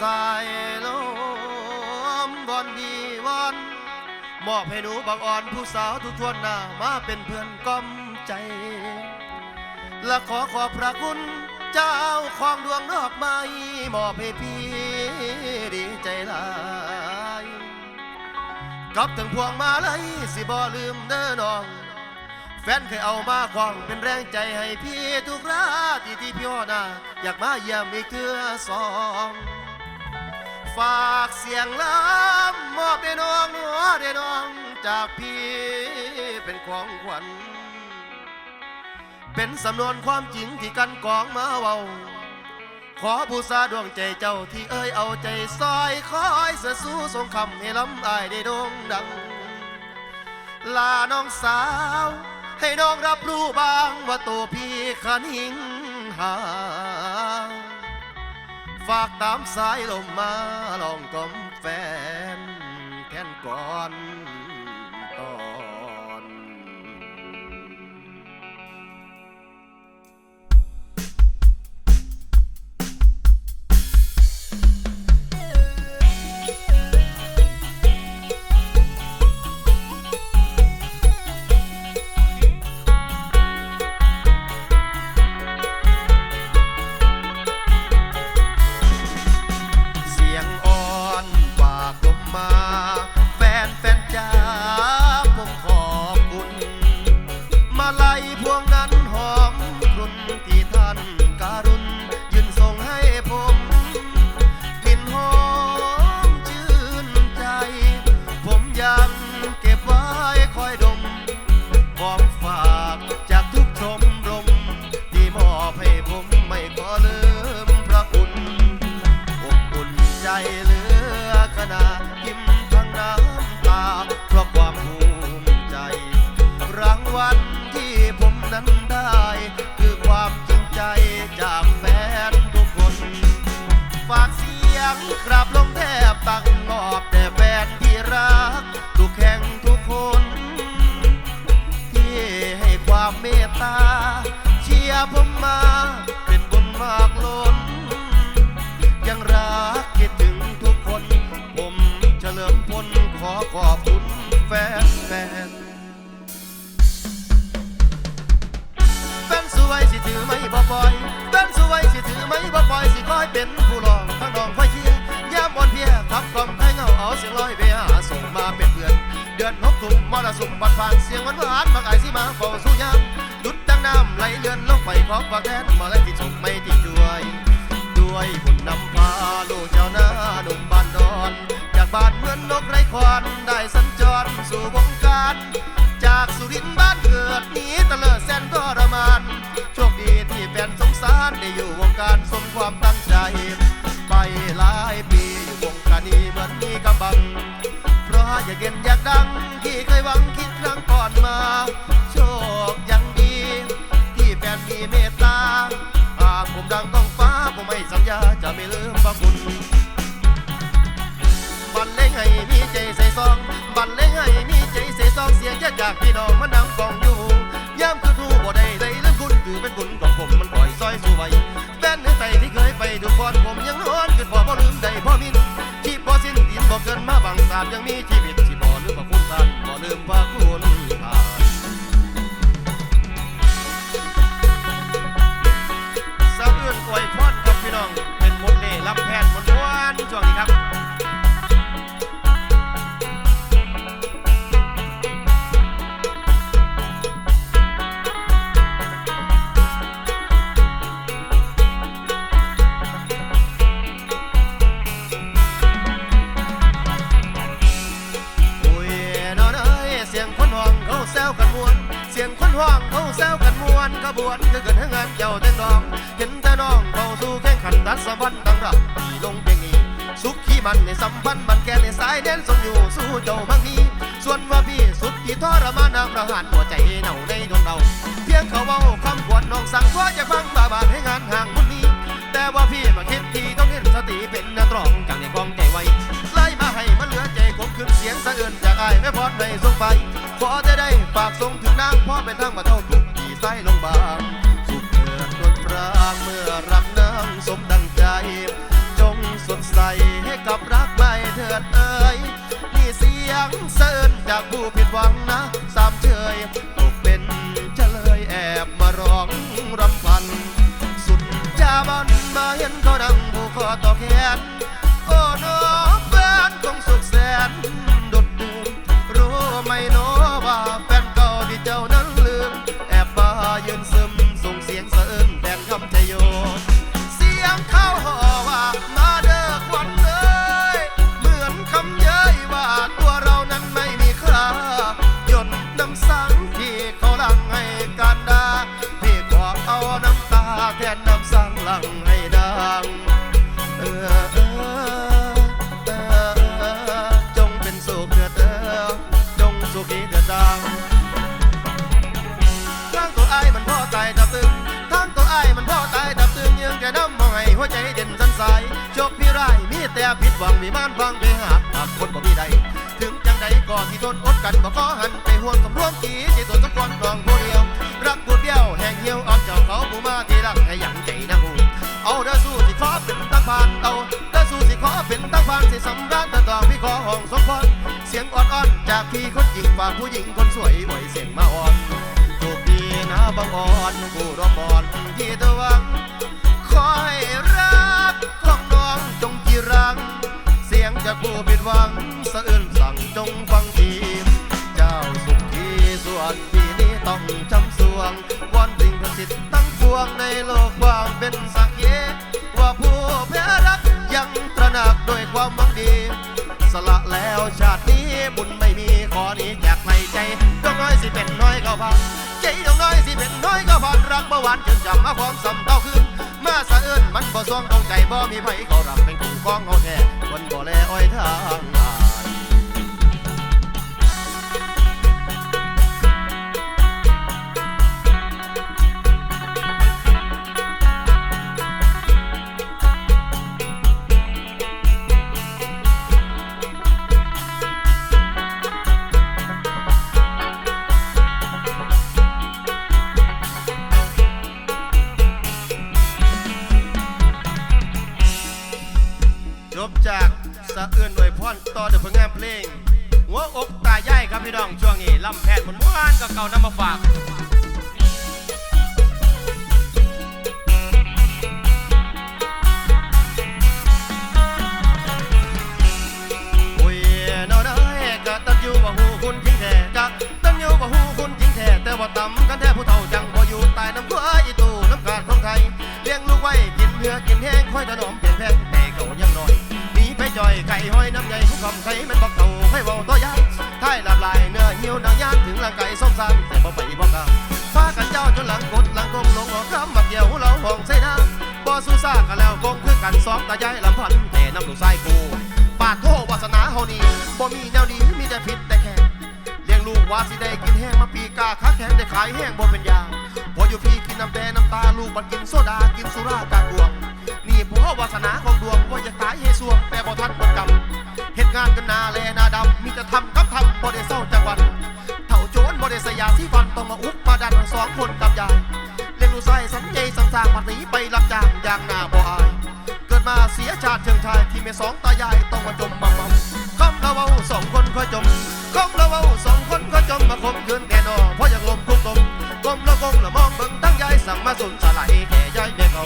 สายลมบอนดีวันมอบให้หนูบางอ่อนผู้สาวทุกทวนหน้ามาเป็นเพื่อนก้มใจ และขอขอบพระคุณเจ้าของดวงดอกไม้มอบให้พี่ดีใจหลายกับถึงพวงมาลัยสิบ่ลืมเด้อน้อง แฟนเคยเอามาควางเป็นแรงใจให้พี่ทุกราที่ที่พี่ฮอดาอยากมาเยี่ยมอีกเทื่อสอง ฝากเสียงล้ำมอบให้น้องหัวได้น้องจากพี่เป็นของขวัญ เป็นสำนวนความจริงที่กันกองมาเว้า ขอบูชาดวงใจเจ้าที่เอ้ยเอาใจซอยคอยเสือสู้สงคำให้ล้ำอายได้โด่งดัง ลาน้องสาว ให้น้องรับรู้บ้างว่าตัวพี่ขันหิงหา ฝากตามสายลมมาลองกลมแฟนแทนก่อน บ่ปล่อยแฟนสวยสิถือไม่บ่ปล่อยสิคอยเป็นผู้รองทั้งน้องไฟเชียยามอ่อนเพลียขับกล่อมให้เงาเอาเสียงลอยไปหาส่งมาเป็นเพื่อน เดือนหกทุ่มมรสุมบัดผ่านเสียงหวานหวานมักไอายสิมาเฝ้าสู้ยามดุดดังน้ำไหลเลือนลงไปของฝากแทนมาเลยที่ชมไม่ที่ช่วย ด้วยบุญนำพาลูกเจ้าหน้าหนุ่มบ้านดอน จากบ้านเหมือนนกไร้ควันได้สัญจรสู่วงการ จากสุรินทร์บ้านเกิดหนีตะเลิดแสนทรมานโชคดีที่แฟนสงสารได้อยู่วงการสมความตั้งใจ ไปหลายปีอยู่วงการนี้เหมือนมีกำบัง เพราะอยากเด่นอยากดังที่เคยหวังคิดครั้งก่อนมา โชคยังดี ที่แฟนมีเมตตาหากผมดังต้องฟ้าผมไม่สัญญาจะไม่ อยงจากจากพี่น้องมันดังกองอยู่ย่ำคือทูบ่ได้เลยลืมคุณคือเป็นบุญของผมมันปล่อยซอยสู่ไว้แฟนในใจที่เคยไปดูก่อนผมยังนอนคือพอบ่ลืมได้พ่อมินที่บ่สิ้นดินบ่เกินมาบังตามยังมีชีวิตที่บ่ลืมพระคุณท่านบ่ลืมพร เขาว่าคำขวดน้องสั่งว่าจะฟังบาบาให้งานห่างมุนนี้ แต่ว่าพี่มาคิดทีต้องเล่นสติเป็นนตรองจังในกองใจไว้ไล่มาให้มันเหลือใจคมขึ้นเสียงสะเอื่นจากไอ้ไม่พอดในส่งไปขอจะได้ฝากส่งถึงนางพ่อไป็นทางมาเท่าถูกดีไซลงบางสุขเกิดดนปรางเมื่อรักนางสมดังใจ จงสดใสให้กับรักใหม่เถิดเอ้ยนี่เสียงเสะเอื่นจากผู้ผิดหวังนะ วังมีมานฟังไปหาหากคนบ่มีใด ถึงจังใดก็ที่ทนอดกันบ่ขอหันไปห่วงสำรวมกีที่ตัวสำคัญน้องผู้เดียว รักผู้เดียวแห่งเหี่ยวอ้อมเจ้าเขาผู้มาที่รักให้ยังใจนักหูเอาเด้อสู้สิขอเป็นตั้งพานเอาเด้อสู้สิขอเป็นตั้งพานสิสำราญแต่ต่อพี่ขอห้องสมพรเสียงอ่อนๆจากพี่คนหญิงฝากผู้หญิงคนสวยไหวเสียงมาอ่อนถูกดีนะบางอ่อนผู้รอบอ่อนที่ตะวังคอยรักของน้องจงจีรัง เสียงจากผู้ผิดหวังสะอื้นสั่งจงฟังทีเจ้าสุขที่ส่วนพี่นี้ต้องจำสวงวอนสิ่งประสิทธิ์ตั้งปวงในโลกความเป็นสักเยว่าผู้แพ้รักยังตระหนักด้วยความหวังดี สละแล้วชาตินี้บุญไม่มีขอนี้จากใครใจดอกน้อยสิเป็นน้อยก็พังใจดอกน้อยสิเป็นน้อยก็พันรักเมื่อวานจนจำมาความสำเต้าคืนมาสะเอิญมันบ่ซ่องตรงใจบ่มีไผเขารับเป็นคู่ครองเขาแท้ วันบ่แลอ้อยทางำกันแท้ผู้เฒ่าจังบ่อยู่ใต้น้ำพัวอีตู่น้ำกาดของไทยเลี้ยงลูกไว้กินเนื้อกินแห้งค่อยถนอมเปลี่ยนแพงแต่เขายังน้อยหนีไปจ่อยไก่ห้อยน้ำใหญ่ผู้คำไทยมันบอกเต่าให้เว้าตัวยางท้ายลาบลายเนื้อเหี่ยวนังย่างถึงร่างกายส้มซานแต่บ่ไปบ่กล้าพากันเจ้าจนหลังกดหลังกงลงหัวคำมาเกี่ยวเราห้องใส่น้ำบ่สู้ซ่ากันแล้วกงคือกันสองตายายลำพันแต่น้ำลูกชายกูปาดโทวาสนาเฮานี่บ่มีแนวดีมีแต่ผิดแต่แค่เลี้ยงลูกว่าสิได้ ข็งได้ขายแห้งบ่เป็นยาพออยู่พี่กินน้ำแดงน้ำตาลูกมันกินโซดากินสุรากากวง นี่ผัววาสนาของดวงว่าอยากตายให้สวงแต่บ่ทันหมดกรรมเหตุงานกันนาแลนาดำมีแต่ทำกับทำบ่ได้เศร้าจักวันเถ่าโจรบ่ได้สยาที่ฟันต้องมาอุกมาดันสองคนกับยายเลี้ยงลูกไส้สัญญาสังสางมันหนีไปรับจ้างอย่างหน้าบ่อายเกิดมาเสียชาติเชิงชายที่แม่สองตายายต้องมาจมมาเมาคำละเว้าสองคนค่อยจมคำละเว้าสอง คนค่อยจมมาคมคืนแก่นอเพราะอยากลมคุกกลมกลมละกงละมองเบิ่งตั้งยายสั่งมาสุนสลายแก่ยายแม่เขา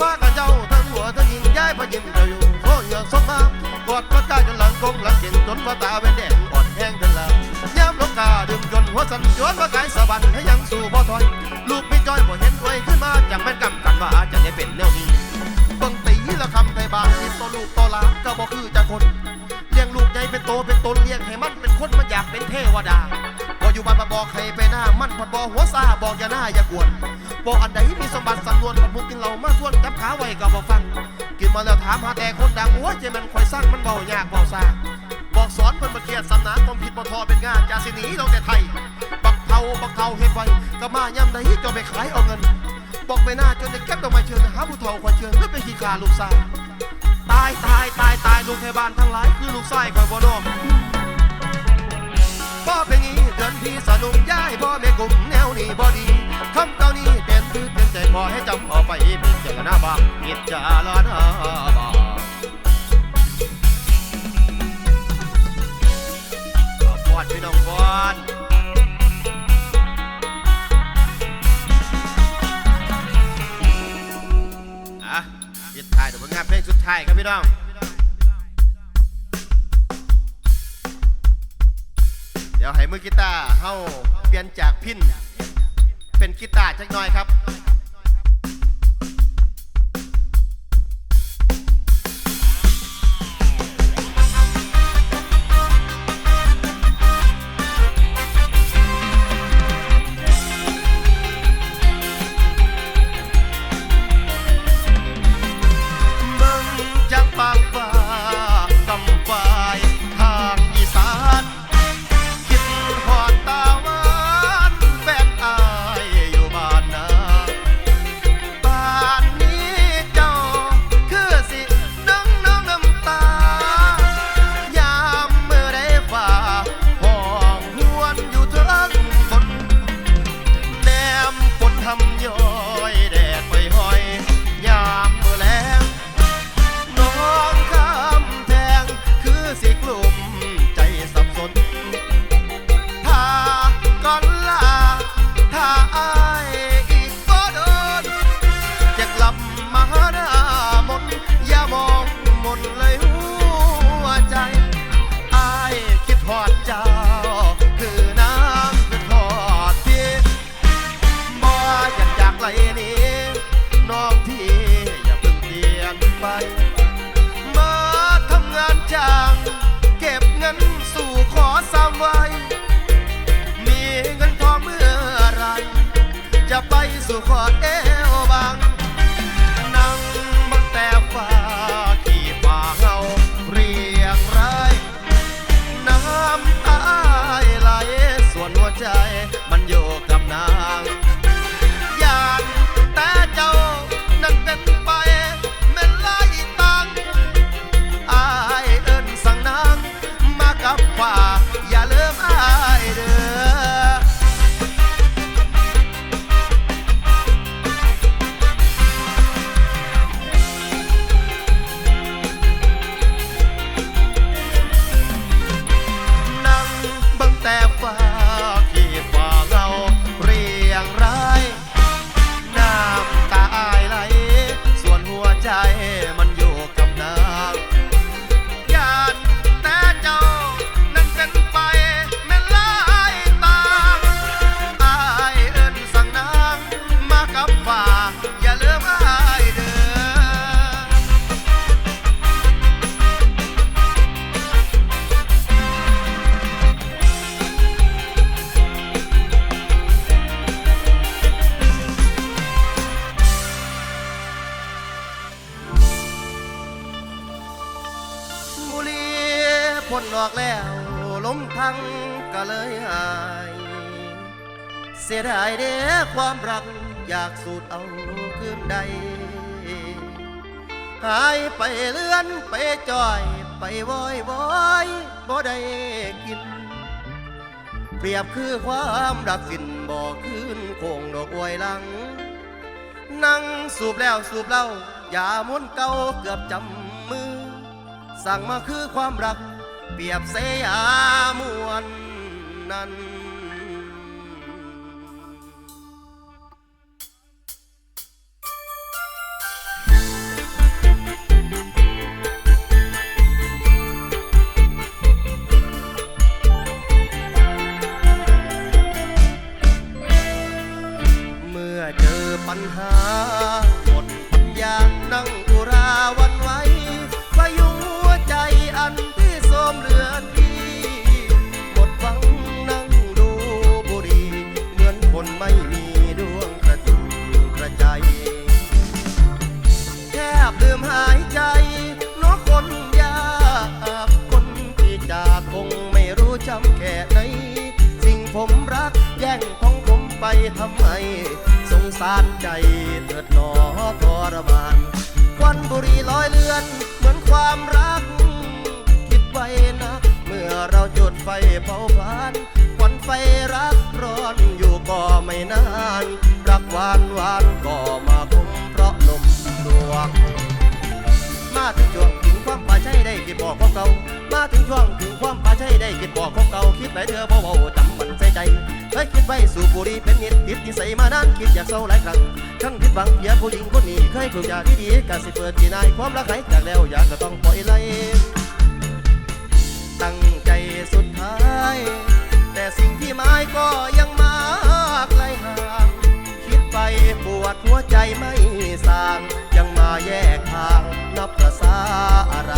พากันเจ้าทั้งหัวทั้งยิงยายพยิมเดียวอยู่โอ้ยอยากสมมากอดก็กายจนหลังกงหลังเห็นจนว่าตาเป็นแดงอ่อนแห้งจนลาย้ำลงกาดื่มจนหัวสั่นจวนว่ากายสะบันให้ยังสู่บ่ถอย ลูกไม่จ้อยบ่เห็นไว้ขึ้นมาจังแม่นกำกันว่าจะได้เป็นแนวนี้บิ่งตีละคำไทยบานเห็นตัวลูกตัวหลานก็บ่คือจะคนเลี้ยงลูกใหญ่เป็นโตเป็นตนเลี้ยงให้มันเป็นคนมันอยากเป็นเทวดา พออยู่บ้าบอกใครไปหน้ามันพัดบอหัวซาบอกอย่าหน้าอย่ากวนบอกอันใดมีสมบัติสำนวนพัดบุกกินเหล้ามาส่วนจับขาไว้ก็บ่ฟัง กินมาแล้วถามหาแต่คนดังโอ้ยใจมันคอยสร้างมันเบายากเบาซาบอกสอนเพิ่นมาเกียดสำนักความผิดบ่ทอเป็นงานอย่าสิหนีเราแต่ไทยบักเทาบักเทาเฮ็ดไว้ก็มาย่ำใดก็ไปขายเอาเงิน บอกไปหน้าจนจะเก็บดอกไม้เชิญหาผู้เฒ่าคอยเชิญเพื่อไปขี้ขาลูกชาตายตายตายตายลูกไทยบ้านทั้งหลายคือลูกชายคอยบ่นอ บ่เป็นงี้เดินพี่สนุกย้ายบ่แม่กลุ่มแนวนี้บ่ดีคำเก่านี้เด่นตื้อเป็นใจพอให้จำเอาไปพิจารณาบ้างพิจารณาบ้างบอดพี่น้องบอดอะปิดท้ายเดี๋ยวผลงานเพลงสุดท้ายครับพี่น้อง ดี๋ยวให้มือกีตาร์เฮาเปลี่ยนจากพินเป็นกีตาร์จักหน่อยครับ มันอยู่กับนาง เสียดายเด้อความรักอยากสูดเอาคืนใด หายไปเลื่อนไปจอยไปวอยวอยบ่ได้กิน เปรียบคือความรักสิ้นบ่คืนคงดอกอวยหลัง นั่งสูบแล้วสูบเล่ายาม้วนเก่าเกือบจำมือ สั่งมาคือความรัก เปรียบเสยามวนนั้น ผมรัก แย่งของผมไปทำไม สงสารใจเถิดหนอทรมานควันบุหรีลอยเลือน เหมือนความรัก คิดไว้นะ เมื่อเราจุดไฟเผาผลาญควันไฟรักร้อนอยู่ก็ไม่นาน รักหวานหวานก็มาคมเพราะลมดวงมาถึงจวงถึง ความป่าชชัยได้คิดบอกของเก่ามาถึงช่วงถึงความป่าใชัยได้คิดบอกของเก่าคิดไหนเธอเบาๆจำมันใส่ใจเคยคิดไว้สู่บุรีเป็นนิดติดนิสัยมานานคิดอยากเศร้าหลายครั้งทั้งผิดหวังเพียผู้หญิงคนนี้เคยถูกยากดีๆกาสิเปิดที่นายความรักหายจากแล้วอยากก็ต้องปล่อยไหลตั้งใจสุดท้าย แต่สิ่งที่หมายก็ยังมาไกลหา ปปวดหัวใจไม่สางยังมาแยกทางนับประสาอะไร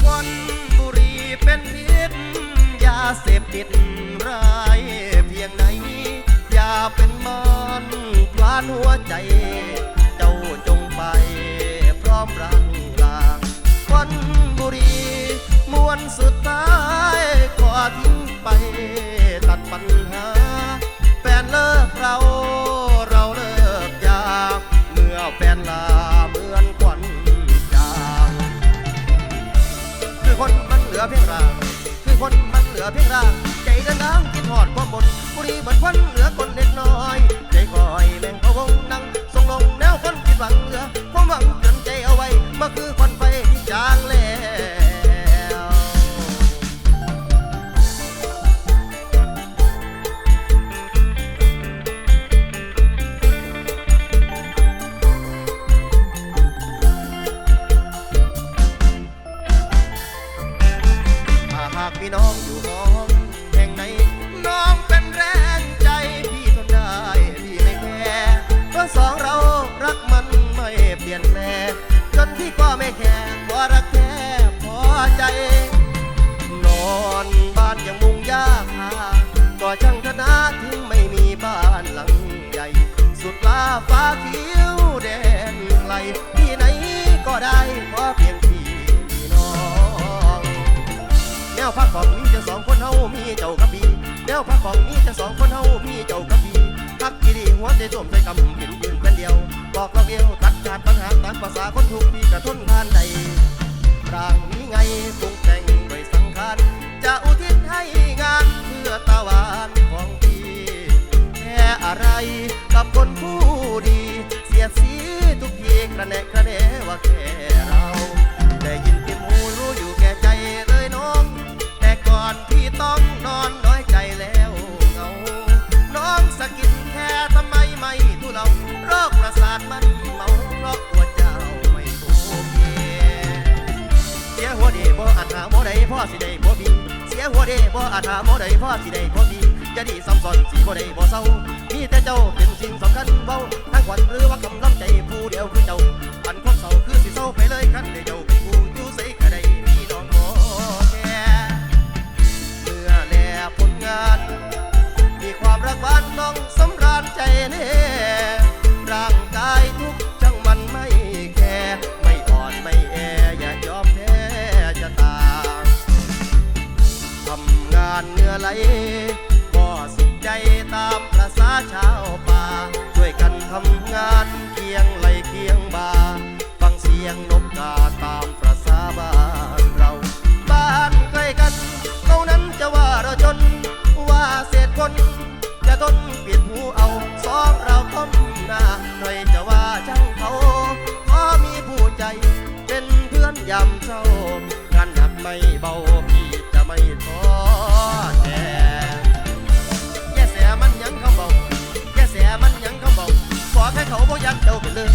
ควันบุรีเป็นพิษยาเสพติดร้ายเพียงไหนอย่าเป็นมันพลานหัวใจ เจ้าจงไปพร้อมรังลาควันบุรีมวนสุดท้ายขอทิ้งไปตัดปัญหา แฟนเลิกเรา เราเลิกยาเมื่อแฟนลาเหมือนควันจางคือคนมันเหลือเพียงร่างคือคนมันเหลือเพียงร่างใจเดินทางกินหอดความบนบุรีเหมือนควันเหลือคนเล็กน้อย ใจคอยแม่งพะวงนั่งส่งลงแนวคนคิดหวังเหลือความหวังจนใจเอาไว้มื่อคือควันไฟที่จางแล้ว วพักของมีจะสองคนเฮามีเจ้ากับพี่ฮักกี่ดีหัวใจส้มใจกำเป็นยืนเป็นเดียว บอกเราเดียวตัดขาดปัญหาตามภาษาคนทุกพี่กระทนทานใดร่างนี้ไงปรุงแต่งไว้สังขารจะอุทิศให้งานเพื่อตะวันของพี่แค่อะไรกับคนผู้ดี เสียดสีทุกทีกระแนะกระแนว่าแค่เราได้ยินเต็มหูรู้อยู่แก่ใจเลยน้อง แต่ก่อนพี่ต้องนอน โรคประสาทมันเมาเพราะตัวเจ้าไม่โอเคเสียหัวเดบ่อาจหาหมอใดพ่อสิได้บ่มีเสียหัวเดบ่อาจหาหมอใดพ่อสิได้บ่มีจะดีซ้ำซ้นสิบ่ได้บ่เศร้ามีแต่เจ้าเป็นสิ่งสำคัญเบาทั้งขวัหรือว่ากำลังใจผู้เดียวคือเจ้าอันคนเศร้าคือสิเศร้าไปเลยคันเดียเป็นผู้ยู่ใส่กรมีน้องโมแค่เมื่อแลผลงาน มีความรักบ้านน้องสำราญใจเน่ ร่างกายทุกจังมันไม่แคร์ไม่อ่อนไม่แออย่ายอมแพ้จะตาทำงานเนื้อไหลก็สุขใจตามประษาชาวป่าช่วยกันทำงานเคียงไหลเคียงบาฟังเสียงนกกาตามประษาบ้านเราบ้านใกล้กันเขานั้นจะว่าเราจนว่าเศษคนจะทนปิดหูเอาสองเราต้อง หน้าหน่จะว่าช่างเขาขอมีผู้ใจ เป็นเพื่อนยามเศร้างานหนักไม่เบาพี่จะไม่ท้อแท้แก่เสียมันยังเขาบอกแก่เสียมันยังเขาบอกขอแค่เขาบ่ยัดเดาเลย